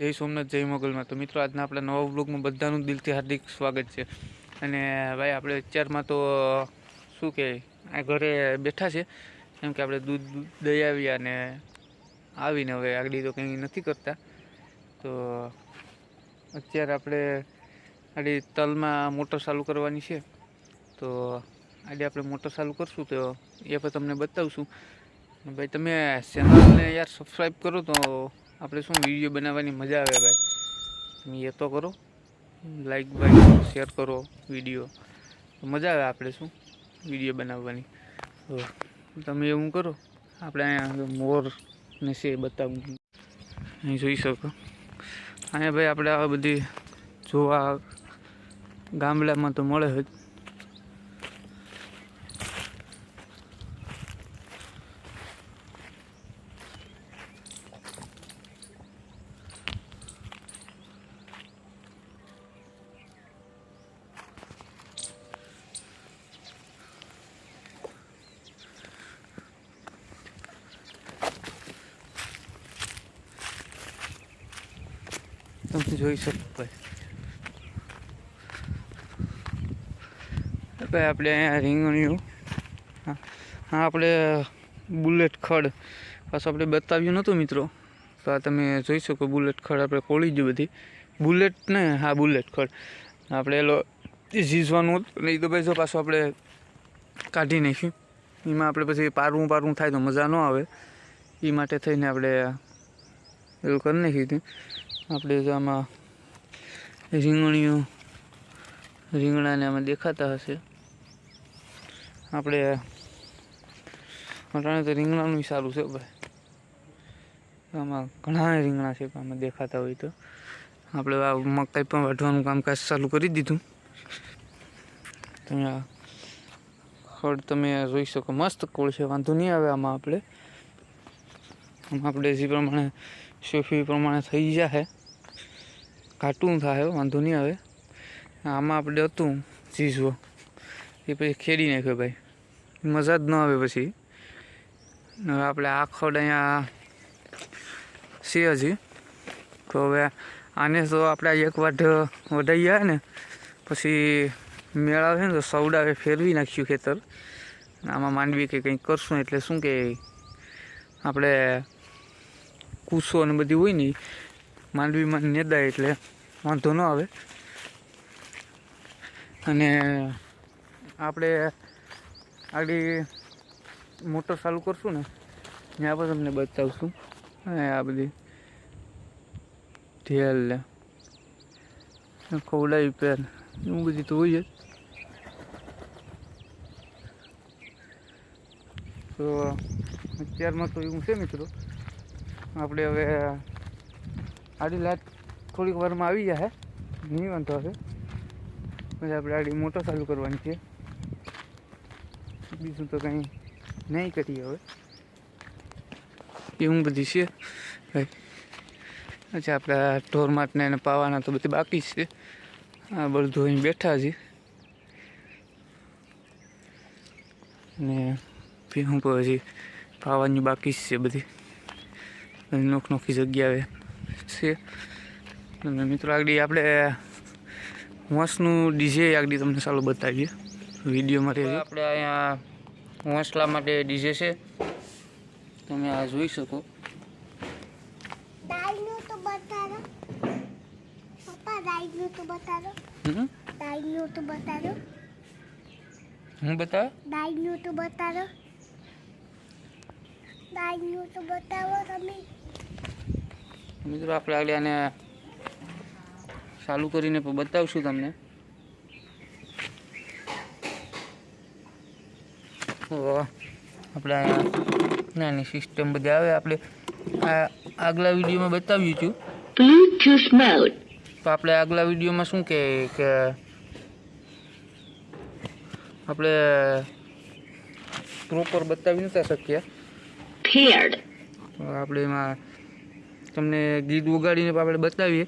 જય સોમનાથ, જય મોગલમાં. તો મિત્રો, આજના આપણા નવા બ્લોગમાં બધાનું દિલથી હાર્દિક સ્વાગત છે. અને ભાઈ, આપણે અત્યારમાં તો શું કહે આ ઘરે બેઠા છે. કેમ કે આપણે દૂધ દઈ આવ્યા અને આવીને હવે આગળ તો કંઈ નથી કરતા. તો, અત્યારે આપણે આડી તલમાં મોટર ચાલુ કરવાની છે. તો, આજે આપણે મોટર ચાલુ કરશું તો એ પણ તમને બતાવશું. ભાઈ, તમે ચેનલને યાર સબસ્ક્રાઈબ કરો તો આપણે શું વીડિયો બનાવવાની મજા આવે ભાઈ? તમે એ તો કરો. લાઈક બાઈક શેર કરો વીડિયો મજા આવે આપણે શું વીડિયો બનાવવાની. તો તમે એવું કરો, આપણે અહીંયા મોર ને છે બતાવું. અહીં જોઈ શકો. અહીંયા ભાઈ આપણે આ બધી જોવા ગામડામાં તો મળે જ. તમે જોઈ શકો ભાઈ. આપણે અહીંયા રીંગણીઓ હા આપણે બુલેટ ખડ પાછું આપણે બતાવ્યું નહોતું મિત્રો. તો આ તમે જોઈ શકો બુલેટ ખડ આપણે કોળી જ બધી. બુલેટ ને, હા, બુલેટ ખડ. આપણે એલો ઝીઝવાનું હતું ને એ તો ભાઈ જો પાછું આપણે કાઢી નાખ્યું. એમાં આપણે પછી પારવું પારવું થાય તો મજા ન આવે. એ માટે થઈને આપણે એવું કરી નાખ્યું હતું. આપણે જો આમાં રીંગણીઓ, રીંગણાને આમાં દેખાતા હશે. આપણે અટાણે તો રીંગણાનું સારું છે ભાઈ. આમાં ઘણા રીંગણા છે આમાં દેખાતા હોય તો. આપણે આ મકાઈ પણ વાઢવાનું કામકાજ ચાલુ કરી દીધું. તમે આ ખડ તમે જોઈ શકો, મસ્ત કોળ છે, વાંધો નહીં આવે આમાં આપણે. આમાં આપણે જે પ્રમાણે સેફી પ્રમાણે થઈ જાય ઘાટું થાય વાંધો નહીં આવે. આમાં આપણે હતું ચીઝવો એ પછી ખેડી નાખ્યો ભાઈ. મજા જ ન આવે પછી. હવે આપણે આ ખડ અહીંયા છે હજી. તો હવે આને તો આપણે એક વાટ વઢાઈ ગયા ને, પછી મેળાવે ને, તો સવડાવે, ફેરવી નાખ્યું ખેતર. આમાં માંડવી કે કંઈક કરશું, એટલે શું કે, આપણે કૂસો ને બધી હોય ને માંડવીમાં નેદાય એટલે વાંધો ન આવે. અને આપણે આગળ મોટર ચાલુ કરશું ને ત્યાં પણ તમને બતાવશું. આ બધી ઢેલ ને ખવડાવી પેર એવું બધી તો હોય જ. તો અત્યારમાં તો એવું છે મિત્રો. આપણે હવે આડી લાટ થોડીક વારમાં આવી જાય નહીં વાંધો હવે પછી આપણે આડી મોટર ચાલુ કરવાની છે. બીજું તો કંઈ નહીં કરીએ હવે. એવું બધી છે? ભાઈ પછી આપણા ઢોર માટને એને પાવાના તો બધી બાકી જ છે. આ બધું અહીં બેઠા છે. ને ભીહું પર હજી પાવાની બાકી જ છે બધી બધી. નોખ નોખી જગ્યાએ. છે. અને મિત્રો આગળ આપણે હોંસનું ડીજે આગળ તમને ચાલુ બતાવીએ. વિડીયોમાં રહેજો. આપણે અહીંયા હોંસલા માટે ડીજે છે. તમે આ જોઈ શકો. દાઈનું તો બતાવો પપ્પા તો બતાવો હમ? તો બતાવો હું બતાવે? દાઈનું તો બતાવો દાઈનું તો બતાવો તમે. મિત્રો આપણે આગળ આને ચાલુ કરીને બતાવશું તમને. આપણે નાની સિસ્ટમ બધી આવે. આપણે આ આગલા વિડીયોમાં બતાવ્યું છું. Mode. તો આપણે આગલા વિડીયોમાં શું કહે કે આપણે પ્રોપર બતાવી નતા શક્યા. તો આપણે એમાં તમને ગીત ઉગાડીને પણ આપણે બતાવીએ.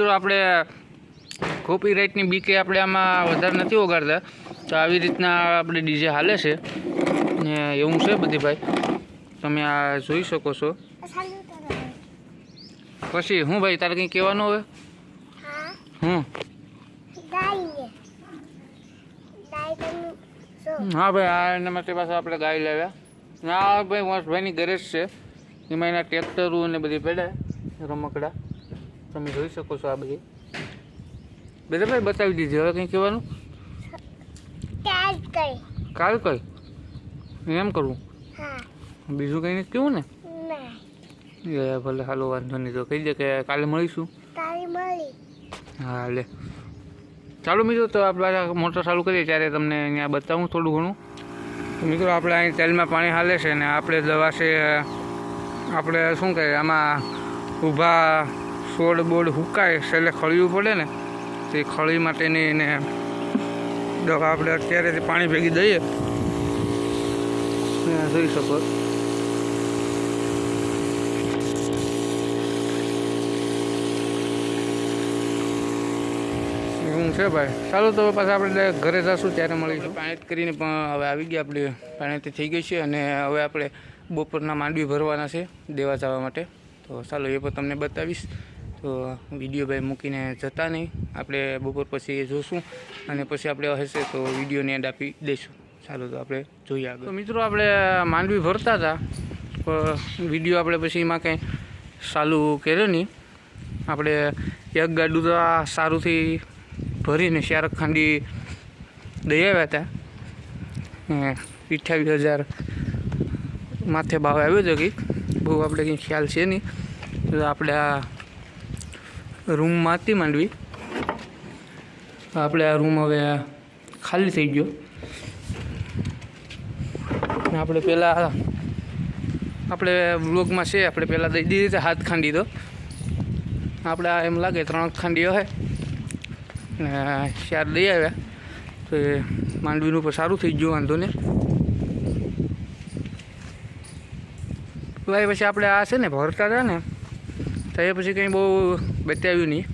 આપણે કોપીરાઇટની બીકે આપણે આમાં વધારે નથી વગાડતા તો આવી રીતના આપણે ડીજે હાલે છે. ને એવું છે બધી ભાઈ. તમે આ જોઈ શકો છો. પછી હું ભાઈ તારે કંઈ કહેવાનું હવે? હું. હા ભાઈ આ એના માટે પાછા આપણે ગાય લાવ્યા. ના ભાઈ વંશભાઈની ગેરેજ છે. એમાં એના ટ્રેક્ટરો ને બધી પડે રમકડા. તમે જોઈ શકો છો આ બધી. બધા બતાવી દીધી હવે કંઈ કહેવાનું? કાલ કઈ એમ કરવું બીજું કંઈ નથી કેવું ને? એ ભલે હાલો વાંધો નહીં તો કહી દે કે કાલે મળીશું. હા લે. ચાલો મિત્રો તો આપણે મોટર ચાલુ કરીએ ત્યારે તમને અહીંયા બતાવું થોડું ઘણું. તો મિત્રો આપણે અહીં તેલમાં પાણી હાલે છે ને આપણે દવા છે આપણે શું કહે આમાં ઊભા છોડ બોડ હુકાય એટલે ખળિયું પડે ને, તે ખળી માટેની એને દવા આપણે અત્યારે પાણી ભેગી દઈએ. જોઈ શકો. એવું છે ભાઈ. ચાલો તો પાછા આપણે ઘરે જશું, ત્યારે મળીશું. પાણી કરીને પણ હવે આવી ગયા, આપણે પાણીથી થઈ ગઈ છે, અને હવે આપણે બપોરના માંડવી ભરવાના છે, દેવા જવા માટે. તો ચાલો એ પણ તમને બતાવીશ. તો વીડિયો ભાઈ મૂકીને જતા નહીં. આપણે બપોર પછી જોશું અને પછી આપણે હશે તો વિડીયોને એડ આપી દઈશું. ચાલો તો આપણે જોઈએ આગળ. મિત્રો આપણે માંડવી ભરતા હતા વીડિયો આપણે પછી એમાં કંઈ સારું કર્યો નહીં. આપણે એક ગાડું તો સારુંથી ભરીને શારક ખાંડી દઈ આવ્યા હતા. અઠ્યાવીસ હજાર માથે ભાવ આવ્યો હતો કંઈક. બહુ આપણે કંઈ ખ્યાલ છે નહીં. તો આપણે રૂમમાં હતી માંડવી આપણે આ રૂમ હવે ખાલી થઈ ગયો. આપણે પહેલાં આપણે બ્લોગમાં છે, આપણે પહેલાં દઈ દીધી હાથ ખાંડી તો આપણે આ એમ લાગે ત્રણ ખાંડીઓ હોય ને ચાર દઈ આવ્યા. તો એ માંડવીનું પણ સારું થઈ ગયું, વાંધો ને ભાઈ પછી આપણે આ છે ને ભરતા હતા ને, તો એ પછી કંઈ બહુ બતાવ્યું નહીં.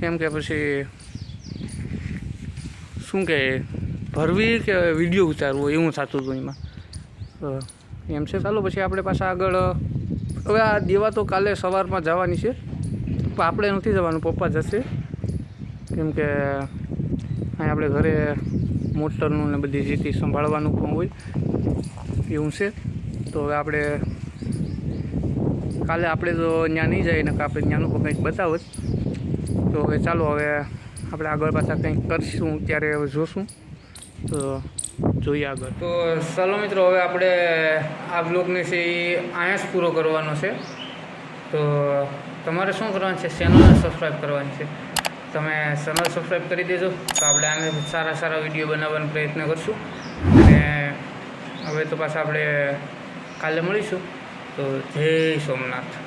કેમ કે પછી શું કહે ભરવી કે વીડિયો ઉતારવો, એવું થતું હતું એમાં. એમ છે. ચાલો પછી આપણે પાછા આગળ, હવે આ દેવા તો કાલે સવારમાં જવાની છે. પણ આપણે નથી જવાનું, પપ્પા જશે. કેમ કે અહીં આપણે ઘરે મોટરનું ને બધી રીતે સંભાળવાનું પણ હોય, એવું છે. તો હવે આપણે કાલે આપણે તો ત્યાં નહીં જઈએ ને આપણે ત્યાંનું પણ કંઈક બતાવો તો હવે ચાલો હવે આપણે આગળ પાછા કંઈક કરીશું ત્યારે હવે જોશું. તો જોઈએ આગળ. તો ચાલો મિત્રો, હવે આપણે આ બ્લોગને છે એ અહીંયા જ પૂરો કરવાનો છે. તો તમારે શું કરવાનું છે? ચેનલને સબસ્ક્રાઈબ કરવાની છે. તમે ચેનલ સબસ્ક્રાઈબ કરી દેજો, તો આપણે આને સારા સારા વીડિયો બનાવવાનો પ્રયત્ન કરશું. અને હવે તો પાછા આપણે કાલે મળીશું. તો જય સોમનાથ.